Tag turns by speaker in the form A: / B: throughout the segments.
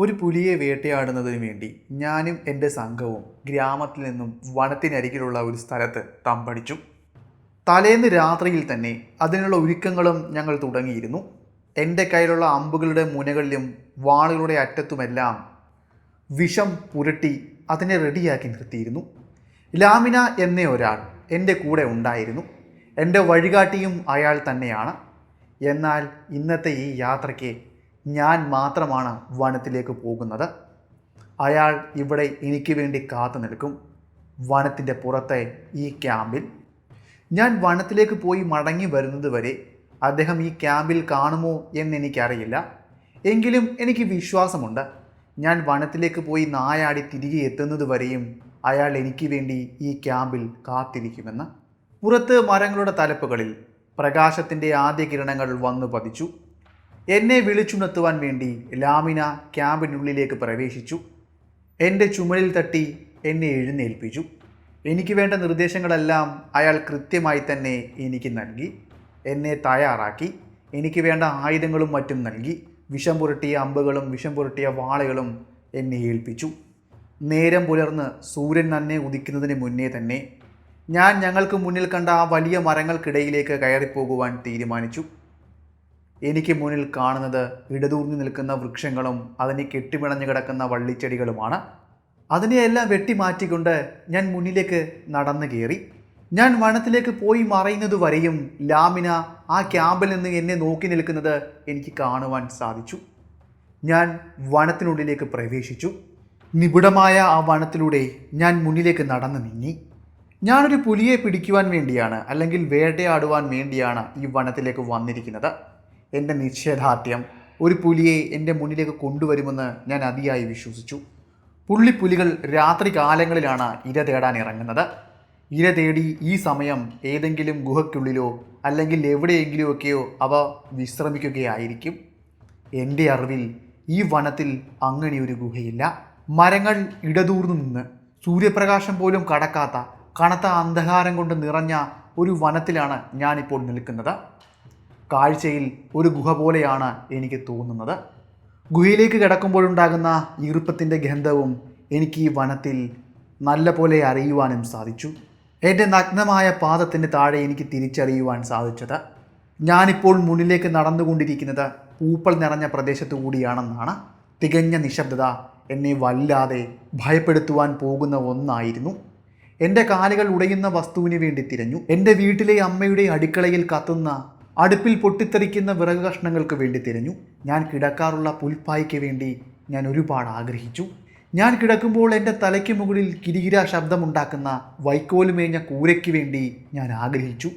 A: ഒരു പുലിയെ വേട്ടയാടുന്നതിന് വേണ്ടി ഞാനും എന്റെ സംഘവും ഗ്രാമത്തിൽ നിന്നും വനത്തിനരികിലുള്ള ഒരു സ്ഥലത്ത് തമ്പടിച്ചു. തലേന്ന് രാത്രിയിൽ തന്നെ അതിനുള്ള ഒരുക്കങ്ങളും ഞങ്ങൾ തുടങ്ങിയിരുന്നു. എന്റെ കയ്യിലുള്ള അമ്പുകളുടെ മുനകളിലും വാളുകളുടെ അറ്റത്തുമെല്ലാം വിഷം പുരട്ടി അതിനെ റെഡിയാക്കി നിർത്തിയിരുന്നു. ലാമിന എന്ന ഒരാൾ എന്റെ കൂടെ ഉണ്ടായിരുന്നു. എന്റെ വഴികാട്ടിയും അയാൾ തന്നെയാണ്. എന്നാൽ ഇന്നത്തെ ഈ യാത്രയ്ക്ക് ഞാൻ മാത്രമാണ് വനത്തിലേക്ക് പോകുന്നത്. അയാൾ ഇവിടെ എനിക്ക് വേണ്ടി കാത്തു നിൽക്കും. വനത്തിന്റെ പുറത്തെ ഈ ക്യാമ്പിൽ. ഞാൻ വനത്തിലേക്ക് പോയി മടങ്ങി വരുന്നത് വരെ അദ്ദേഹം ഈ ക്യാമ്പിൽ കാണുമോ എന്നെനിക്കറിയില്ല എങ്കിലും എനിക്ക് വിശ്വാസമുണ്ട്. ഞാൻ വനത്തിലേക്ക് പോയി നായാടി തിരികെ എത്തുന്നത് വരെയും അയാൾ എനിക്ക് വേണ്ടി ഈ ക്യാമ്പിൽ കാത്തിരിക്കുമെന്ന്. പുറത്ത് മരങ്ങളുടെ തലപ്പുകളിൽ പ്രകാശത്തിന്റെ ആദ്യ കിരണങ്ങൾ വന്നു പതിച്ചു. എന്നെ വിളിച്ചുണർത്തുവാൻ വേണ്ടി ലാമിന ക്യാമ്പിനുള്ളിലേക്ക് പ്രവേശിച്ചു. എന്റെ ചുമലിൽ തട്ടി എന്നെ എഴുന്നേൽപ്പിച്ചു. എനിക്ക് വേണ്ട നിർദ്ദേശങ്ങളെല്ലാം അയാൾ കൃത്യമായി തന്നെ എനിക്ക് നൽകി. എന്നെ തയ്യാറാക്കി. എനിക്ക് വേണ്ട ആയുധങ്ങളും മറ്റും നൽകി. വിഷം പുരട്ടിയ അമ്പുകളും വിഷം പുരട്ടിയ വാളകളും എന്നെ ഏൽപ്പിച്ചു. നേരം പുലർന്ന് സൂര്യൻ നന്നെ ഉദിക്കുന്നതിന് മുന്നേ തന്നെ ഞാൻ ഞങ്ങൾക്ക് മുന്നിൽ കണ്ട ആ വലിയ മരങ്ങൾക്കിടയിലേക്ക് കയറിപ്പോകുവാൻ തീരുമാനിച്ചു. എനിക്ക് മുന്നിൽ കാണുന്നത് ഇടതൂർന്നു നിൽക്കുന്ന വൃക്ഷങ്ങളും അതിനെ കെട്ടിപിണഞ്ഞു കിടക്കുന്ന വള്ളിച്ചെടികളുമാണ്. അതിനെയെല്ലാം വെട്ടിമാറ്റിക്കൊണ്ട് ഞാൻ മുന്നിലേക്ക് നടന്നു കയറി. ഞാൻ വനത്തിലേക്ക് പോയി മറയുന്നതുവരെയും ലാമിന ആ ക്യാമ്പിൽ നിന്ന് എന്നെ നോക്കി നിൽക്കുന്നത് എനിക്ക് കാണുവാൻ സാധിച്ചു. ഞാൻ വനത്തിനുള്ളിലേക്ക് പ്രവേശിച്ചു. നിബിഡമായ ആ വനത്തിലൂടെ ഞാൻ മുന്നിലേക്ക് നടന്നു നീങ്ങി. ഞാനൊരു പുലിയെ പിടിക്കുവാൻ വേണ്ടിയാണ് അല്ലെങ്കിൽ വേട്ടയാടുവാൻ വേണ്ടിയാണ് ഈ വനത്തിലേക്ക് വന്നിരിക്കുന്നത്. എന്റെ നിശ്ചയദാർഢ്യം ഒരു പുലിയെ എന്റെ മുന്നിലേക്ക് കൊണ്ടുവരുമെന്ന് ഞാൻ അതിയായി വിശ്വസിച്ചു. പുള്ളിപ്പുലികൾ രാത്രി കാലങ്ങളിലാണ് ഇര തേടാൻ ഇറങ്ങുന്നത്. ഇര തേടി ഈ സമയം ഏതെങ്കിലും ഗുഹയ്ക്കുള്ളിലോ അല്ലെങ്കിൽ എവിടെയെങ്കിലുമൊക്കെയോ അവ വിശ്രമിക്കുകയായിരിക്കും. എന്റെ അറിവിൽ ഈ വനത്തിൽ അങ്ങനെയൊരു ഗുഹയില്ല. മരങ്ങൾ ഇടതൂർന്നു നിന്ന് സൂര്യപ്രകാശം പോലും കടക്കാത്ത കനത്ത അന്ധകാരം കൊണ്ട് നിറഞ്ഞ ഒരു വനത്തിലാണ് ഞാനിപ്പോൾ നിൽക്കുന്നത്. കാഴ്ചയിൽ ഒരു ഗുഹ പോലെയാണ് എനിക്ക് തോന്നുന്നത്. ഗുഹയിലേക്ക് കിടക്കുമ്പോഴുണ്ടാകുന്ന ഈർപ്പത്തിന്റെ ഗന്ധവും എനിക്ക് ഈ വനത്തിൽ നല്ല പോലെ അറിയുവാനും സാധിച്ചു. എന്റെ നഗ്നമായ പാദത്തിന് താഴെ എനിക്ക് തിരിച്ചറിയുവാൻ സാധിച്ചത്. ഞാനിപ്പോൾ മുന്നിലേക്ക് നടന്നുകൊണ്ടിരിക്കുന്നത് പൂപ്പൽ നിറഞ്ഞ പ്രദേശത്തു കൂടിയാണെന്നാണ്. തികഞ്ഞ നിശബ്ദത എന്നെ വല്ലാതെ ഭയപ്പെടുത്തുവാൻ പോകുന്ന ഒന്നായിരുന്നു. എന്റെ കാലുകൾ ഉടയുന്ന വസ്തുവിന് വേണ്ടി തിരഞ്ഞു. എന്റെ വീട്ടിലെ അമ്മയുടെ അടുക്കളയിൽ കത്തുന്ന അടുപ്പിൽ പൊട്ടിത്തെറിക്കുന്ന വിറക് കഷ്ണങ്ങൾക്ക് വേണ്ടി തിരഞ്ഞു. ഞാൻ കിടക്കാറുള്ള പുൽപ്പായ്ക്ക് വേണ്ടി ഞാൻ ഒരുപാട് ആഗ്രഹിച്ചു. ഞാൻ കിടക്കുമ്പോൾ എന്റെ തലയ്ക്ക് മുകളിൽ കിരികിര ശബ്ദമുണ്ടാക്കുന്ന വൈക്കോലുമേഞ്ഞ കൂരയ്ക്ക് വേണ്ടി ഞാൻ ആഗ്രഹിച്ചു.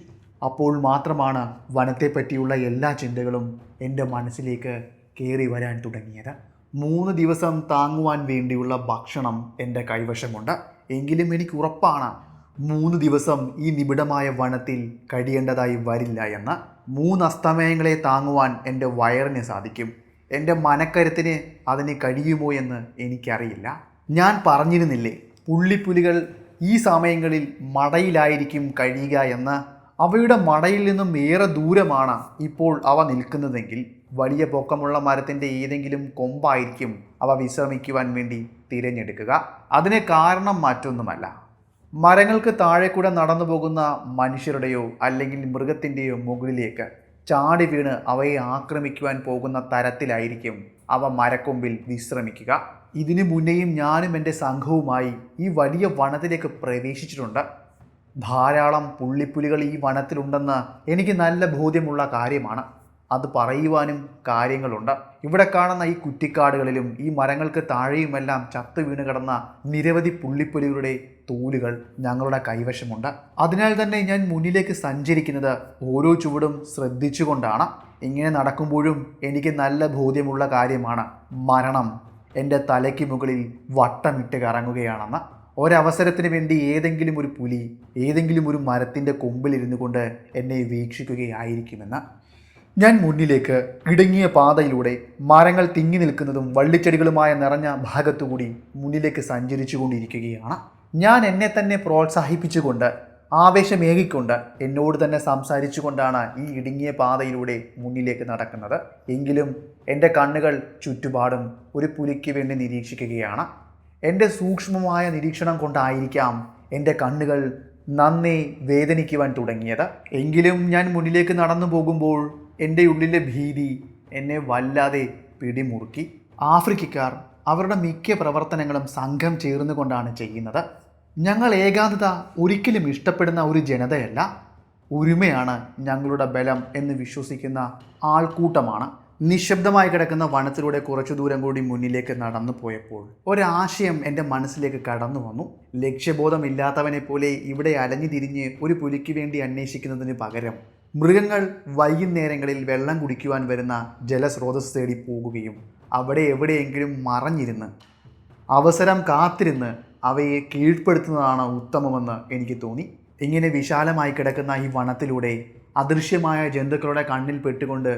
A: അപ്പോൾ മാത്രമാണ് വനത്തെപ്പറ്റിയുള്ള എല്ലാ ചിന്തകളും എന്റെ മനസ്സിലേക്ക് കയറി വരാൻ തുടങ്ങിയത്. മൂന്ന് ദിവസം താങ്ങുവാൻ വേണ്ടിയുള്ള ഭക്ഷണം എന്റെ കൈവശമുണ്ട്. എങ്കിലും എനിക്ക് ഉറപ്പാണ് മൂന്ന് ദിവസം ഈ നിബിഡമായ വനത്തിൽ കഴിയേണ്ടതായി വരില്ല എന്ന മൂന്ന് അസ്തമയങ്ങളെ താങ്ങുവാൻ എന്റെ വയറിന് സാധിക്കും. എന്റെ മനക്കരുത്തിന് അതിന് കഴിയുമോ എന്ന് എനിക്കറിയില്ല. ഞാൻ പറഞ്ഞിരുന്നില്ലേ പുള്ളിപ്പുലികൾ ഈ സമയങ്ങളിൽ മടയിലായിരിക്കും കഴിയുക എന്ന് അവയുടെ മടയിൽ നിന്നും ഏറെ ദൂരമാണ് ഇപ്പോൾ അവ നിൽക്കുന്നതെങ്കിൽ വലിയ പൊക്കമുള്ള മരത്തിന്റെ ഏതെങ്കിലും കൊമ്പായിരിക്കും അവ വിശ്രമിക്കുവാൻ വേണ്ടി തിരഞ്ഞെടുക്കുക. അതിന് കാരണം മറ്റൊന്നുമല്ല. മരങ്ങൾക്ക് താഴെ കൂടെ നടന്നു പോകുന്ന മനുഷ്യരുടെയോ അല്ലെങ്കിൽ മൃഗത്തിന്റെയോ മുകളിലേക്ക് ചാടി വീണ് അവയെ ആക്രമിക്കുവാൻ പോകുന്ന തരത്തിലായിരിക്കും അവ മരക്കൊമ്പിൽ വിശ്രമിക്കുക. ഇതിനു മുന്നേയും ഞാനും എന്റെ സംഘവുമായി ഈ വലിയ വനത്തിലേക്ക് പ്രവേശിച്ചിട്ടുണ്ട്. ധാരാളം പുള്ളിപ്പുലികൾ ഈ വനത്തിലുണ്ടെന്ന് എനിക്ക് നല്ല ബോധ്യമുള്ള കാര്യമാണ്. അത് പറയുവാനും കാര്യങ്ങളുണ്ട്. ഇവിടെ കാണുന്ന ഈ കുറ്റിക്കാടുകളിലും ഈ മരങ്ങൾക്ക് താഴെയുമെല്ലാം ചത്തു വീണ് കിടന്ന നിരവധി പുള്ളിപ്പുലികളുടെ തൂലുകൾ ഞങ്ങളുടെ കൈവശമുണ്ട്. അതിനാൽ തന്നെ ഞാൻ മുന്നിലേക്ക് സഞ്ചരിക്കുന്നത് ഓരോ ചുവടും ശ്രദ്ധിച്ചുകൊണ്ടാണ്. ഇങ്ങനെ നടക്കുമ്പോഴും എനിക്ക് നല്ല ബോധ്യമുള്ള കാര്യമാണ് മരണം. എന്റെ തലയ്ക്ക് മുകളിൽ വട്ടമിട്ട് കറങ്ങുകയാണെന്ന്. ഒരവസരത്തിന് വേണ്ടി ഏതെങ്കിലും ഒരു പുലി ഏതെങ്കിലും ഒരു മരത്തിന്റെ കൊമ്പിലിരുന്നു കൊണ്ട് എന്നെ വീക്ഷിക്കുകയായിരിക്കുമെന്ന്. ഞാൻ മുന്നിലേക്ക് ഇടുങ്ങിയ പാതയിലൂടെ മരങ്ങൾ തിങ്ങി നിൽക്കുന്നതും വള്ളിച്ചെടികളുമായ നിറഞ്ഞ ഭാഗത്തുകൂടി മുന്നിലേക്ക് സഞ്ചരിച്ചു കൊണ്ടിരിക്കുകയാണ് ഞാൻ എന്നെ തന്നെ പ്രോത്സാഹിപ്പിച്ചുകൊണ്ട് ആവേശമേകിക്കൊണ്ട് എന്നോട് തന്നെ സംസാരിച്ചുകൊണ്ടാണ് ഈ ഇടുങ്ങിയ പാതയിലൂടെ മുന്നിലേക്ക് നടക്കുന്നത്. എങ്കിലും എന്റെ കണ്ണുകൾ ചുറ്റുപാടും ഒരു പുലിക്ക് വേണ്ടി നിരീക്ഷിക്കുകയാണ്. എന്റെ സൂക്ഷ്മമായ നിരീക്ഷണം കൊണ്ടായിരിക്കാം എന്റെ കണ്ണുകൾ നന്നേ വേദനിക്കുവാൻ തുടങ്ങിയത്. എങ്കിലും ഞാൻ മുന്നിലേക്ക് നടന്നു പോകുമ്പോൾ എന്റെ ഉള്ളിലെ ഭീതി എന്നെ വല്ലാതെ പിടിമുറുക്കി. ആഫ്രിക്കക്കാർ അവരുടെ മിക്ക പ്രവർത്തനങ്ങളും സംഘം ചേർന്നുകൊണ്ടാണ് ചെയ്യുന്നത്. ഞങ്ങൾ ഏകാന്തത ഒരിക്കലും ഇഷ്ടപ്പെടുന്ന ഒരു ജനതയല്ല. ഒരുമയാണ് ഞങ്ങളുടെ ബലം എന്ന് വിശ്വസിക്കുന്ന ആൾക്കൂട്ടമാണ്. നിശബ്ദമായി കിടക്കുന്ന വനത്തിലൂടെ കുറച്ചു ദൂരം കൂടി മുന്നിലേക്ക് നടന്നു പോയപ്പോൾ ഒരാശയം എന്റെ മനസ്സിലേക്ക് കടന്നു വന്നു. ലക്ഷ്യബോധമില്ലാത്തവനെ പോലെ ഇവിടെ അലഞ്ഞു തിരിഞ്ഞ് ഒരു പുലിക്ക് വേണ്ടി അന്വേഷിക്കുന്നതിന് പകരം മൃഗങ്ങൾ വൈകുന്നേരങ്ങളിൽ വെള്ളം കുടിക്കുവാൻ വരുന്ന ജലസ്രോതസ് തേടി പോകുകയും അവിടെ എവിടെയെങ്കിലും മറഞ്ഞിരുന്ന് അവസരം കാത്തിരുന്ന് അവയെ കീഴ്പ്പെടുത്തുന്നതാണ് ഉത്തമമെന്ന് എനിക്ക് തോന്നി. ഇങ്ങനെ വിശാലമായി കിടക്കുന്ന ഈ വനത്തിലൂടെ അദൃശ്യമായ ജന്തുക്കളുടെ കണ്ണിൽ പെട്ടുകൊണ്ട്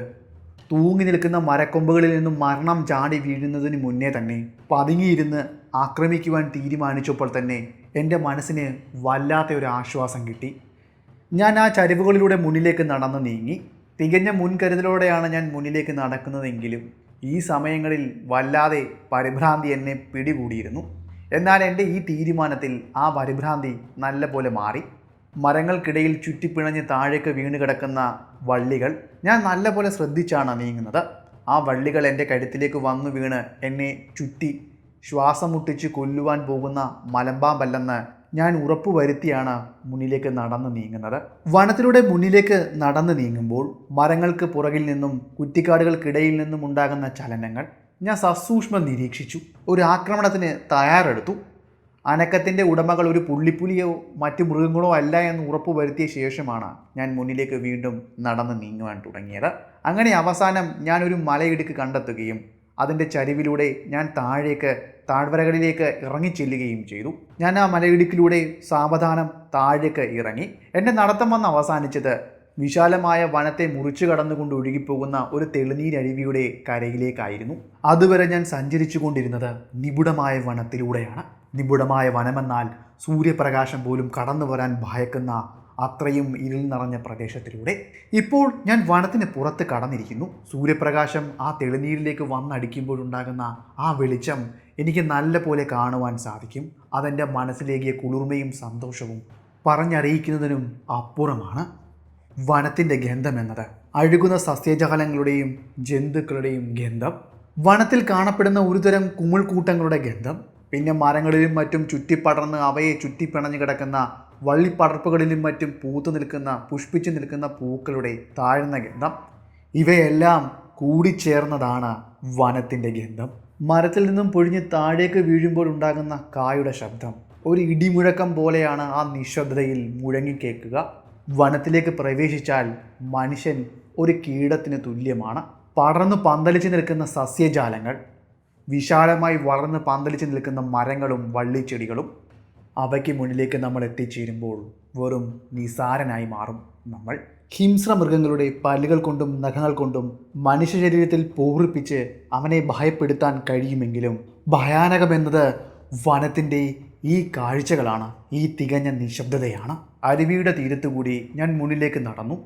A: തൂങ്ങി നിൽക്കുന്ന മരക്കൊമ്പുകളിൽ നിന്നും മരണം ചാടി വീഴുന്നതിന് മുന്നേ തന്നെ പതുങ്ങിയിരുന്ന് ആക്രമിക്കുവാൻ തീരുമാനിച്ചപ്പോൾ തന്നെ എന്റെ മനസ്സിന് വല്ലാത്ത ഒരു ആശ്വാസം കിട്ടി. ഞാൻ ആ ചരിവുകളിലൂടെ മുന്നിലേക്ക് നടന്നു നീങ്ങി. തികഞ്ഞ മുൻകരുതലോടെയാണ് ഞാൻ മുന്നിലേക്ക് നടക്കുന്നതെങ്കിലും ഈ സമയങ്ങളിൽ വല്ലാതെ പരിഭ്രാന്തി എന്നെ പിടികൂടിയിരുന്നു. എന്നാൽ എന്റെ ഈ തീരുമാനത്തിൽ ആ പരിഭ്രാന്തി നല്ലപോലെ മാറി. മരങ്ങൾക്കിടയിൽ ചുറ്റിപ്പിണഞ്ഞ് താഴേക്ക് വീണ് കിടക്കുന്ന വള്ളികൾ ഞാൻ നല്ലപോലെ ശ്രദ്ധിച്ചാണ് നീങ്ങുന്നത്. ആ വള്ളികൾ എന്റെ കഴുത്തിലേക്ക് വന്നു വീണ് എന്നെ ചുറ്റി ശ്വാസം മുട്ടിച്ച് കൊല്ലുവാൻ പോകുന്ന മലമ്പാമ്പല്ലെന്ന് ഞാൻ ഉറപ്പുവരുത്തിയാണ് മുന്നിലേക്ക് നടന്നു നീങ്ങുന്നത്. വനത്തിലൂടെ മുന്നിലേക്ക് നടന്നു നീങ്ങുമ്പോൾ മരങ്ങൾക്ക് പുറകിൽ നിന്നും കുറ്റിക്കാടുകൾക്കിടയിൽ നിന്നും ഉണ്ടാകുന്ന ചലനങ്ങൾ ഞാൻ സസൂക്ഷ്മം നിരീക്ഷിച്ചു. ഒരു ആക്രമണത്തിന് തയ്യാറെടുത്തു. അനക്കത്തിന്റെ ഉടമകൾ ഒരു പുള്ളിപ്പുലിയോ മറ്റു മൃഗങ്ങളോ അല്ല എന്ന് ഉറപ്പ് വരുത്തിയ ശേഷമാണ് ഞാൻ മുന്നിലേക്ക് വീണ്ടും നടന്ന് നീങ്ങുവാൻ തുടങ്ങിയത്. അങ്ങനെ അവസാനം ഞാനൊരു മലയിടുക്ക് കണ്ടെത്തുകയും അതിന്റെ ചരിവിലൂടെ ഞാൻ താഴേക്ക് താഴ്വരകളിലേക്ക് ഇറങ്ങിച്ചെല്ലുകയും ചെയ്തു. ഞാൻ ആ മലയിടുക്കിലൂടെ സാവധാനം താഴേക്ക് ഇറങ്ങി. എന്റെ നടത്തം വന്ന് അവസാനിച്ചത് വിശാലമായ വനത്തെ മുറിച്ചു കടന്നുകൊണ്ട് ഒഴുകിപ്പോകുന്ന ഒരു തെളിനീരരുവിയുടെ കരയിലേക്കായിരുന്നു. അതുവരെ ഞാൻ സഞ്ചരിച്ചു കൊണ്ടിരുന്നത് നിബിഡമായ വനത്തിലൂടെയാണ്. നിബിഡമായ വനമെന്നാൽ സൂര്യപ്രകാശം പോലും കടന്നു വരാൻ ഭയക്കുന്ന അത്രയും ഇരുൾ നിറഞ്ഞ പ്രദേശത്തിലൂടെ. ഇപ്പോൾ ഞാൻ വനത്തിന് പുറത്ത് കടന്നിരിക്കുന്നു. സൂര്യപ്രകാശം ആ തെളിനീരിലേക്ക് വന്നടിക്കുമ്പോഴുണ്ടാകുന്ന ആ വെളിച്ചം എനിക്ക് നല്ല പോലെ കാണുവാൻ സാധിക്കും. അതെന്റെ മനസ്സിലേക്കിയ കുളിർമയും സന്തോഷവും പറഞ്ഞറിയിക്കുന്നതിനും അപ്പുറമാണ് വനത്തിന്റെ ഗന്ധം എന്നത്. അഴുകുന്ന സസ്യജാലങ്ങളുടെയും ജന്തുക്കളുടെയും ഗന്ധം. വനത്തിൽ കാണപ്പെടുന്ന ഒരുതരം കുമിൾക്കൂട്ടങ്ങളുടെ ഗന്ധം. പിന്നെ മരങ്ങളിലും മറ്റും ചുറ്റിപ്പടർന്ന് അവയെ ചുറ്റിപ്പിണഞ്ഞു കിടക്കുന്ന വള്ളിപ്പടർപ്പുകളിലും മറ്റും പൂത്തു നിൽക്കുന്ന പുഷ്പിച്ചു നിൽക്കുന്ന പൂക്കളുടെ താഴ്ന്ന ഗന്ധം. ഇവയെല്ലാം കൂടിച്ചേർന്നതാണ് വനത്തിന്റെ ഗന്ധം. മരത്തിൽ നിന്നും പൊഴിഞ്ഞ് താഴേക്ക് വീഴുമ്പോൾ ഉണ്ടാകുന്ന കായുടെ ശബ്ദം. ഒരു ഇടിമുഴക്കം പോലെയാണ് ആ നിശബ്ദതയിൽ മുഴങ്ങിക്കേൾക്കുക വനത്തിലേക്ക് പ്രവേശിച്ചാൽ മനുഷ്യൻ ഒരു കീടത്തിന് തുല്യമാണ്. പടർന്നു പന്തലിച്ച് നിൽക്കുന്ന സസ്യജാലങ്ങൾ വിശാലമായി വളർന്ന് പന്തലിച്ച് നിൽക്കുന്ന മരങ്ങളും വള്ളിച്ചെടികളും അവയ്ക്ക് മുന്നിലേക്ക് നമ്മൾ എത്തിച്ചേരുമ്പോൾ വെറും നിസാരനായി മാറും നമ്മൾ. ഹിംസ്ര മൃഗങ്ങളുടെ പല്ലുകൾ കൊണ്ടും നഖങ്ങൾ കൊണ്ടും മനുഷ്യ ശരീരത്തിൽ പൂർപ്പിച്ച് അവനെ ഭയപ്പെടുത്താൻ കഴിയുമെങ്കിലും ഭയാനകമെന്നത് വനത്തിന്റെ ഈ കാഴ്ചകളാണ് ഈ തികഞ്ഞ നിശബ്ദതയാണ്. അരുവിയുടെ തീരത്തുകൂടി ഞാൻ മുന്നിലേക്ക് നടന്നു.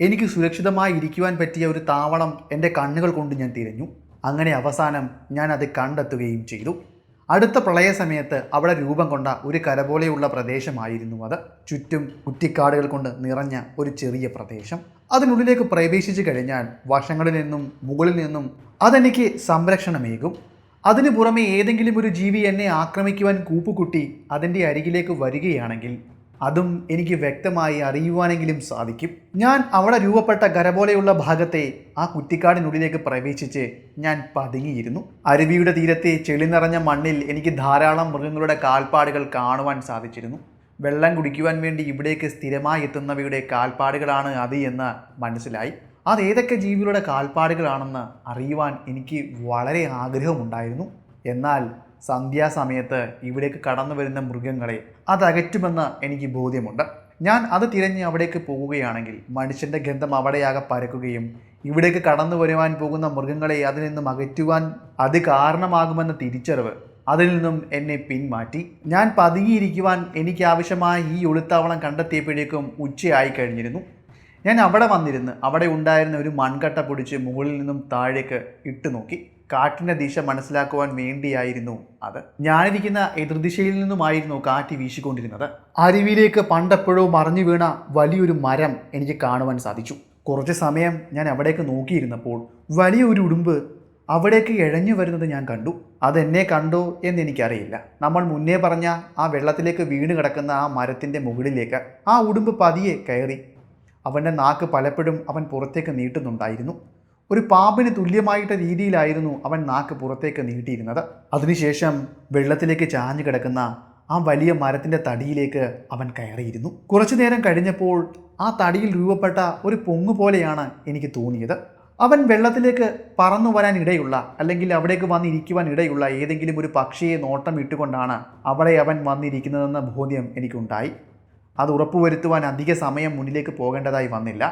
A: എനിക്ക് സുരക്ഷിതമായി ഇരിക്കുവാൻ പറ്റിയ ഒരു താവളം എന്റെ കണ്ണുകൾ കൊണ്ട് ഞാൻ തിരഞ്ഞു. അങ്ങനെ അവസാനം ഞാൻ അത് കണ്ടെത്തുകയും ചെയ്തു. അടുത്ത പ്രളയ സമയത്ത് അവിടെ രൂപം കൊണ്ട ഒരു കരപോലെയുള്ള പ്രദേശമായിരുന്നു അത്. ചുറ്റും കുറ്റിക്കാടുകൾ കൊണ്ട് നിറഞ്ഞ ഒരു ചെറിയ പ്രദേശം. അതിനുള്ളിലേക്ക് പ്രവേശിച്ചു കഴിഞ്ഞാൽ വശങ്ങളിൽ നിന്നും മുകളിൽ നിന്നും അതെനിക്ക് സംരക്ഷണമേകും. അതിനു പുറമെ ഏതെങ്കിലും ഒരു ജീവി എന്നെ ആക്രമിക്കുവാൻ കൂപ്പുകുട്ടി അതിന്റെ അരികിലേക്ക് വരികയാണെങ്കിൽ അതും എനിക്ക് വ്യക്തമായി അറിയുവാനെങ്കിലും സാധിക്കും. ഞാൻ അവിടെ രൂപപ്പെട്ട കര പോലെയുള്ള ഭാഗത്തെ ആ കുറ്റിക്കാടിനുള്ളിലേക്ക് പ്രവേശിച്ച് ഞാൻ പതുങ്ങിയിരുന്നു. അരുവിയുടെ തീരത്തെ ചെളി നിറഞ്ഞ മണ്ണിൽ എനിക്ക് ധാരാളം മൃഗങ്ങളുടെ കാൽപ്പാടുകൾ കാണുവാൻ സാധിച്ചിരുന്നു. വെള്ളം കുടിക്കുവാൻ വേണ്ടി ഇവിടേക്ക് സ്ഥിരമായി എത്തുന്നവയുടെ കാൽപ്പാടുകളാണ് അത് എന്ന് മനസ്സിലായി. അത് ഏതൊക്കെ ജീവികളുടെ കാൽപ്പാടുകളാണെന്ന് അറിയുവാൻ എനിക്ക് വളരെ ആഗ്രഹമുണ്ടായിരുന്നു. എന്നാൽ സന്ധ്യാസമയത്ത് ഇവിടേക്ക് കടന്നു വരുന്ന മൃഗങ്ങളെ അതകറ്റുമെന്ന് എനിക്ക് ബോധ്യമുണ്ട്. ഞാൻ അത് തിരഞ്ഞ് അവിടേക്ക് പോവുകയാണെങ്കിൽ മനുഷ്യന്റെ ഗന്ധം അവിടെയാകെ പരക്കുകയും ഇവിടേക്ക് കടന്നു വരുവാൻ പോകുന്ന മൃഗങ്ങളെ അതിൽ നിന്നും അകറ്റുവാൻ അത് കാരണമാകുമെന്ന തിരിച്ചറിവ് അതിൽ നിന്നും എന്നെ പിന്മാറ്റി. ഞാൻ പതുങ്ങിയിരിക്കുവാൻ എനിക്ക് ആവശ്യമായ ഈ ഒളിത്താവളം കണ്ടെത്തിയപ്പോഴേക്കും ഉച്ചയായി കഴിഞ്ഞിരുന്നു. ഞാൻ അവിടെ വന്നിരുന്ന് അവിടെ ഉണ്ടായിരുന്ന ഒരു മൺകട്ട പൊടിച്ച് മുകളിൽ നിന്നും താഴേക്ക് ഇട്ടു നോക്കി കാറ്റിന്റെ ദിശ മനസ്സിലാക്കുവാൻ വേണ്ടിയായിരുന്നു അത്. ഞാനിരിക്കുന്ന എതിർദിശയിൽ നിന്നുമായിരുന്നു കാറ്റ് വീശിക്കൊണ്ടിരുന്നത്. അരുവിയിലേക്ക് പണ്ടെപ്പോഴോ മറിഞ്ഞു വീണ വലിയൊരു മരം എനിക്ക് കാണുവാൻ സാധിച്ചു. കുറച്ച് സമയം ഞാൻ അവിടേക്ക് നോക്കിയിരുന്നപ്പോൾ വലിയൊരു ഉടുമ്പ് അവിടേക്ക് ഇഴഞ്ഞു വരുന്നത് ഞാൻ കണ്ടു. അതെന്നെ കണ്ടോ എന്ന് എനിക്കറിയില്ല നമ്മൾ മുന്നേ പറഞ്ഞ ആ വെള്ളത്തിലേക്ക് വീണ് കിടക്കുന്ന ആ മരത്തിന്റെ മുകളിലേക്ക് ആ ഉടുമ്പ് പതിയെ കയറി അവന്റെ നാക്ക് പലപ്പോഴും അവൻ പുറത്തേക്ക് നീട്ടുന്നുണ്ടായിരുന്നു. ഒരു പാമ്പിന് തുല്യമായിട്ട രീതിയിലായിരുന്നു അവൻ നാക്ക് പുറത്തേക്ക് നീട്ടിയിരുന്നത്. അതിനുശേഷം വെള്ളത്തിലേക്ക് ചാഞ്ഞു കിടക്കുന്ന ആ വലിയ മരത്തിന്റെ തടിയിലേക്ക് അവൻ കയറിയിരുന്നു. കുറച്ചു നേരം കഴിഞ്ഞപ്പോൾ ആ തടിയിൽ രൂപപ്പെട്ട ഒരു പൊങ്ങു പോലെയാണ് എനിക്ക് തോന്നിയത്. അവൻ വെള്ളത്തിലേക്ക് പറന്നു വരാൻ ഇടയുള്ള അല്ലെങ്കിൽ അവിടേക്ക് വന്നിരിക്കുവാൻ ഇടയുള്ള ഏതെങ്കിലും ഒരു പക്ഷിയെ നോട്ടം ഇട്ടുകൊണ്ടാണ് അവിടെ അവൻ വന്നിരിക്കുന്നതെന്ന ബോധ്യം എനിക്കുണ്ടായി. അത് ഉറപ്പുവരുത്തുവാൻ അധിക സമയം മുന്നിലേക്ക് പോകേണ്ടതായി വന്നില്ല.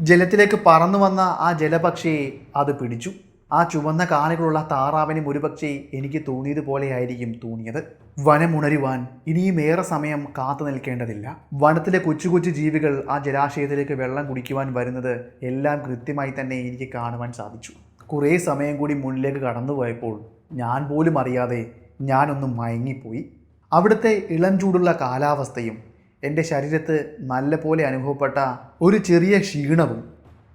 A: ജലത്തിലേക്ക് പറന്നു വന്ന ആ ജലപക്ഷിയെ അത് പിടിച്ചു. ആ ചുവന്ന കാലുകളുള്ള താറാവിനും ഒരുപക്ഷെ എനിക്ക് തോന്നിയതുപോലെയായിരിക്കും തോന്നിയത്. വനമുണരുവാൻ ഇനിയും ഏറെ സമയം കാത്തു നിൽക്കേണ്ടതില്ല. വനത്തിലെ കൊച്ചു കൊച്ചു ജീവികൾ ആ ജലാശയത്തിലേക്ക് വെള്ളം കുടിക്കുവാൻ വരുന്നത് എല്ലാം കൃത്യമായി തന്നെ എനിക്ക് കാണുവാൻ സാധിച്ചു. കുറേ സമയം കൂടി മുന്നിലേക്ക് കടന്നുപോയപ്പോൾ ഞാൻ പോലും അറിയാതെ ഞാനൊന്ന് മയങ്ങിപ്പോയി. അവിടുത്തെ ഇളം ചൂടുള്ള കാലാവസ്ഥയും എന്റെ ശരീരത്ത് നല്ലപോലെ അനുഭവപ്പെട്ട ഒരു ചെറിയ ക്ഷീണവും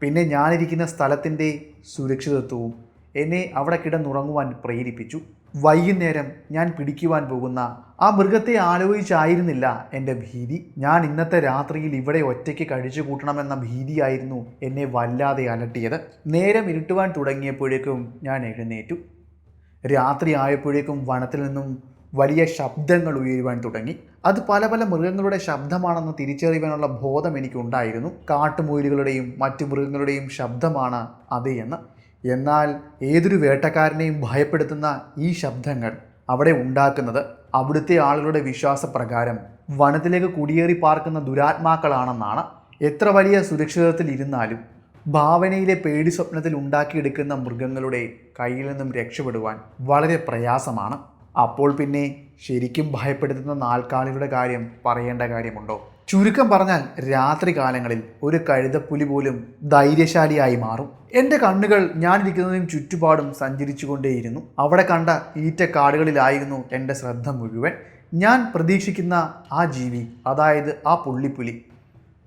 A: പിന്നെ ഞാനിരിക്കുന്ന സ്ഥലത്തിന്റെ സുരക്ഷിതത്വവും എന്നെ അവിടെ കിടന്നുറങ്ങുവാൻ പ്രേരിപ്പിച്ചു. വൈകുന്നേരം ഞാൻ പിടിക്കുവാൻ പോകുന്ന ആ മൃഗത്തെ ആലോചിച്ചായിരുന്നില്ല എന്റെ ഭീതി. ഞാൻ ഇന്നത്തെ രാത്രിയിൽ ഇവിടെ ഒറ്റയ്ക്ക് കഴിച്ചു കൂട്ടണമെന്ന ഭീതിയായിരുന്നു എന്നെ വല്ലാതെ അലട്ടിയത്. നേരം ഇരുട്ടുവാൻ തുടങ്ങിയപ്പോഴേക്കും ഞാൻ എഴുന്നേറ്റു. രാത്രി ആയപ്പോഴേക്കും വനത്തിൽ നിന്നും വലിയ ശബ്ദങ്ങൾ ഉയരുവാൻ തുടങ്ങി. അത് പല പല മൃഗങ്ങളുടെ ശബ്ദമാണെന്ന് തിരിച്ചറിയുവാനുള്ള ബോധം എനിക്കുണ്ടായിരുന്നു. കാട്ടുമുയിലുകളുടെയും മറ്റ് മൃഗങ്ങളുടെയും ശബ്ദമാണ് അത് എന്ന്. എന്നാൽ ഏതൊരു വേട്ടക്കാരനെയും ഭയപ്പെടുത്തുന്ന ഈ ശബ്ദങ്ങൾ അവിടെ ഉണ്ടാക്കുന്നത് അവിടുത്തെ ആളുകളുടെ വിശ്വാസപ്രകാരം വനത്തിലേക്ക് കുടിയേറി പാർക്കുന്ന ദുരാത്മാക്കളാണെന്നാണ്. എത്ര വലിയ സുരക്ഷിതത്തിൽ ഇരുന്നാലും ഭാവനയിലെ പേടി സ്വപ്നത്തിൽ ഉണ്ടാക്കിയെടുക്കുന്ന മൃഗങ്ങളുടെ കയ്യിൽ നിന്നും രക്ഷപ്പെടുവാൻ വളരെ പ്രയാസമാണ്. അപ്പോൾ പിന്നെ ശരിക്കും ഭയപ്പെടുത്തുന്ന നാൽക്കാലികളുടെ കാര്യം പറയേണ്ട കാര്യമുണ്ടോ? ചുരുക്കം പറഞ്ഞാൽ രാത്രി കാലങ്ങളിൽ ഒരു കഴുതപ്പുലി പോലും ധൈര്യശാലിയായി മാറും. എന്റെ കണ്ണുകൾ ഞാനിരിക്കുന്നതിനും ചുറ്റുപാടും സഞ്ചരിച്ചുകൊണ്ടേയിരുന്നു. അവിടെ കണ്ട ഈറ്റക്കാടുകളിലായിരുന്നു എന്റെ ശ്രദ്ധ മുഴുവൻ. ഞാൻ പ്രതീക്ഷിക്കുന്ന ആ ജീവി അതായത് ആ പുള്ളിപ്പുലി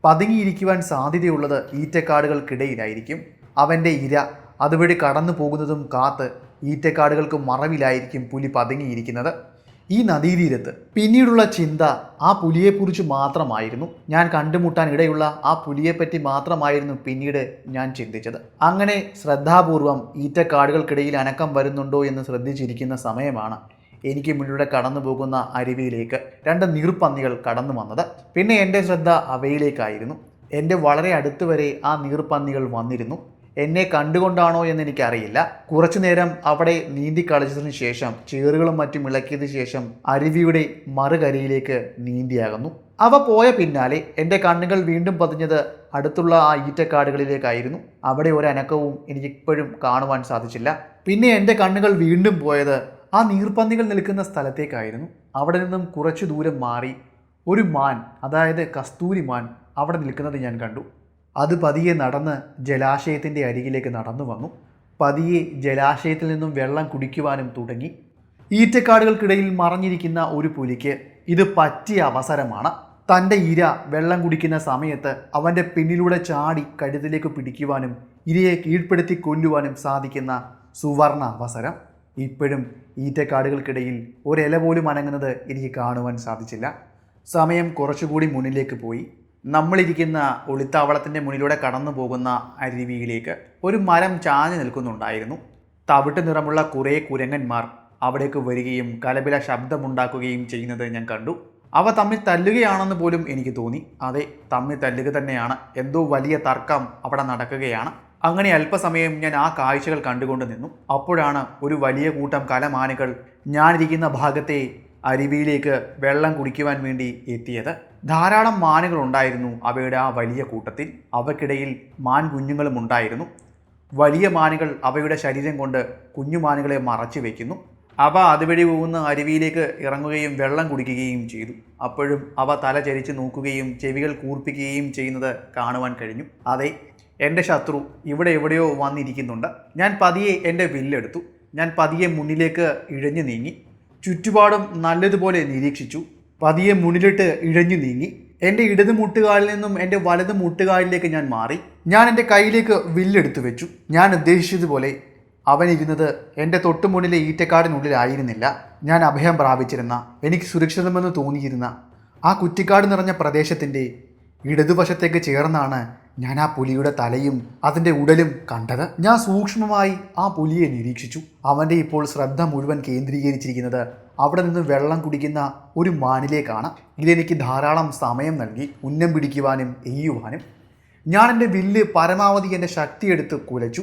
A: പതുങ്ങിയിരിക്കുവാൻ സാധ്യതയുള്ളത് ഈറ്റക്കാടുകൾക്കിടയിലായിരിക്കും. അവന്റെ ഇര അതുവഴി കടന്നു പോകുന്നതും കാത്ത് ഈറ്റക്കാടുകൾക്ക് മറവിലായിരിക്കും പുലി പതുങ്ങിയിരിക്കുന്നത്. ഈ നദീതീരത്ത്. പിന്നീടുള്ള ചിന്ത ആ പുലിയെക്കുറിച്ച് മാത്രമായിരുന്നു. ഞാൻ കണ്ടുമുട്ടാൻ ഇടയുള്ള ആ പുലിയെപ്പറ്റി മാത്രമായിരുന്നു പിന്നീട് ഞാൻ ചിന്തിച്ചത്. അങ്ങനെ ശ്രദ്ധാപൂർവം ഈറ്റക്കാടുകൾക്കിടയിൽ അനക്കം വരുന്നുണ്ടോ എന്ന് ശ്രദ്ധിച്ചിരിക്കുന്ന സമയമാണ് എനിക്ക് മുന്നിലൂടെ കടന്നു പോകുന്ന അരുവിയിലേക്ക് രണ്ട് നീർപ്പന്നികൾ കടന്നു വന്നത്. പിന്നെ എന്റെ ശ്രദ്ധ അവയിലേക്കായിരുന്നു. എന്റെ വളരെ അടുത്ത് വരെ ആ നീർപ്പന്നികൾ വന്നിരുന്നു. എന്നെ കണ്ടുകൊണ്ടാണോ എന്ന് എനിക്കറിയില്ല. കുറച്ചു നേരം അവിടെ നീന്തി കളിച്ചതിന് ശേഷം ചേറുകളും മറ്റും ഇളക്കിയതിനു ശേഷം അരുവിയുടെ മറുകരയിലേക്ക് നീന്തിയാകുന്നു. അവ പോയ പിന്നാലെ എന്റെ കണ്ണുകൾ വീണ്ടും പതിഞ്ഞത് അടുത്തുള്ള ആ ഈറ്റക്കാടുകളിലേക്കായിരുന്നു. അവിടെ ഒരു അനക്കവും എനിക്ക് ഇപ്പോഴും കാണുവാൻ സാധിച്ചില്ല. പിന്നെ എന്റെ കണ്ണുകൾ വീണ്ടും പോയത് ആ നീർപ്പന്നികൾ നിൽക്കുന്ന സ്ഥലത്തേക്കായിരുന്നു. അവിടെ നിന്നും കുറച്ചു ദൂരം മാറി ഒരു മാൻ അതായത് കസ്തൂരി മാൻ അവിടെ നിൽക്കുന്നത് ഞാൻ കണ്ടു. അത് പതിയെ നടന്ന് ജലാശയത്തിന്റെ അരികിലേക്ക് നടന്നു വന്നു. പതിയെ ജലാശയത്തിൽ നിന്നും വെള്ളം കുടിക്കുവാനും തുടങ്ങി. ഈറ്റക്കാടുകൾക്കിടയിൽ മറഞ്ഞിരിക്കുന്ന ഒരു പുലിക്ക് ഇത് പറ്റിയ അവസരമാണ്. തന്റെ ഇര വെള്ളം കുടിക്കുന്ന സമയത്ത് അവന്റെ പിന്നിലൂടെ ചാടി കഴുത്തിലേക്ക് പിടിക്കുവാനും ഇരയെ കീഴ്പ്പെടുത്തി കൊല്ലുവാനും സാധിക്കുന്ന സുവർണ അവസരം. ഇപ്പോഴും ഈറ്റക്കാടുകൾക്കിടയിൽ ഒരില പോലും അനങ്ങുന്നത് എനിക്ക് കാണുവാൻ സാധിച്ചില്ല. സമയം കുറച്ചുകൂടി മുന്നിലേക്ക് പോയി. നമ്മളിരിക്കുന്ന ഒളിത്താവളത്തിന്റെ മുന്നിലൂടെ കടന്നു പോകുന്ന അരുവിയിലേക്ക് ഒരു മരം ചാഞ്ഞു നിൽക്കുന്നുണ്ടായിരുന്നു. തവിട്ട് നിറമുള്ള കുറേ കുരങ്ങന്മാർ അവിടേക്ക് വരികയും കലപില ശബ്ദമുണ്ടാക്കുകയും ചെയ്യുന്നത് ഞാൻ കണ്ടു. അവ തമ്മിൽ തല്ലുകയാണെന്ന് പോലും എനിക്ക് തോന്നി. അതെ തമ്മിൽ തല്ലുക തന്നെയാണ്. എന്തോ വലിയ തർക്കം അവിടെ നടക്കുകയാണ്. അങ്ങനെ അല്പസമയം ഞാൻ ആ കാഴ്ചകൾ കണ്ടുകൊണ്ട് നിന്നു. അപ്പോഴാണ് ഒരു വലിയ കൂട്ടം കലമാനുകൾ ഞാനിരിക്കുന്ന ഭാഗത്തെ അരുവിയിലേക്ക് വെള്ളം കുടിക്കുവാൻ വേണ്ടി എത്തിയത്. ധാരാളം മാനുകൾ ഉണ്ടായിരുന്നു അവയുടെ ആ വലിയ കൂട്ടത്തിൽ. അവക്കിടയിൽ മാൻ കുഞ്ഞുങ്ങളും ഉണ്ടായിരുന്നു. വലിയ മാനുകൾ അവയുടെ ശരീരം കൊണ്ട് കുഞ്ഞുമാനുകളെ മറച്ചു വയ്ക്കുന്നു അവ അതുവഴി പോകുന്ന അരുവിയിലേക്ക് ഇറങ്ങുകയും വെള്ളം കുടിക്കുകയും ചെയ്തു. അപ്പോഴും അവ തല ചരിച്ച് നോക്കുകയും ചെവികൾ കൂർപ്പിക്കുകയും ചെയ്യുന്നത് കാണുവാൻ കഴിഞ്ഞു. അതെ എന്റെ ശത്രു ഇവിടെ എവിടെയോ വന്നിരിക്കുന്നുണ്ട്. ഞാൻ പതിയെ എന്റെ വില്ലെടുത്തു. ഞാൻ പതിയെ മുന്നിലേക്ക് ഇഴഞ്ഞു നീങ്ങി. ചുറ്റുപാടും നല്ലതുപോലെ നിരീക്ഷിച്ചു. പതിയെ മുന്നിലിട്ട് ഇഴഞ്ഞു നീങ്ങി. എന്റെ ഇടത് മുട്ടുകാലിൽ നിന്നും എന്റെ വലത് മുട്ടുകാലിലേക്ക് ഞാൻ മാറി. ഞാൻ എന്റെ കയ്യിലേക്ക് വില്ലെടുത്തു വെച്ചു. ഞാൻ ഉദ്ദേശിച്ചതുപോലെ അവൻ ഇരുന്നത് എന്റെ തൊട്ടുമുന്നിലെ ഈറ്റക്കാടിനുള്ളിലായിരുന്നില്ല. ഞാൻ അഭയം പ്രാപിച്ചിരുന്ന എനിക്ക് സുരക്ഷിതമെന്ന് തോന്നിയിരുന്ന ആ കുറ്റിക്കാട് നിറഞ്ഞ പ്രദേശത്തിന്റെ ഇടതുവശത്തേക്ക് ചേർന്നാണ് ഞാൻ ആ പുലിയുടെ തലയും അതിന്റെ ഉടലും കണ്ടത് ഞാൻ സൂക്ഷ്മമായി ആ പുലിയെ നിരീക്ഷിച്ചു. അവന്റെ ഇപ്പോൾ ശ്രദ്ധ മുഴുവൻ കേന്ദ്രീകരിച്ചിരിക്കുന്നത് അവിടെ നിന്ന് വെള്ളം കുടിക്കുന്ന ഒരു മാനിലേക്കാണ്. ഇതെനിക്ക് ധാരാളം സമയം നൽകി. ഉന്നം പിടിക്കുവാനും എയ്യുവാനും. ഞാൻ എന്റെ വില്ല് പരമാവധി എന്റെ ശക്തിയെടുത്ത് കുലച്ചു.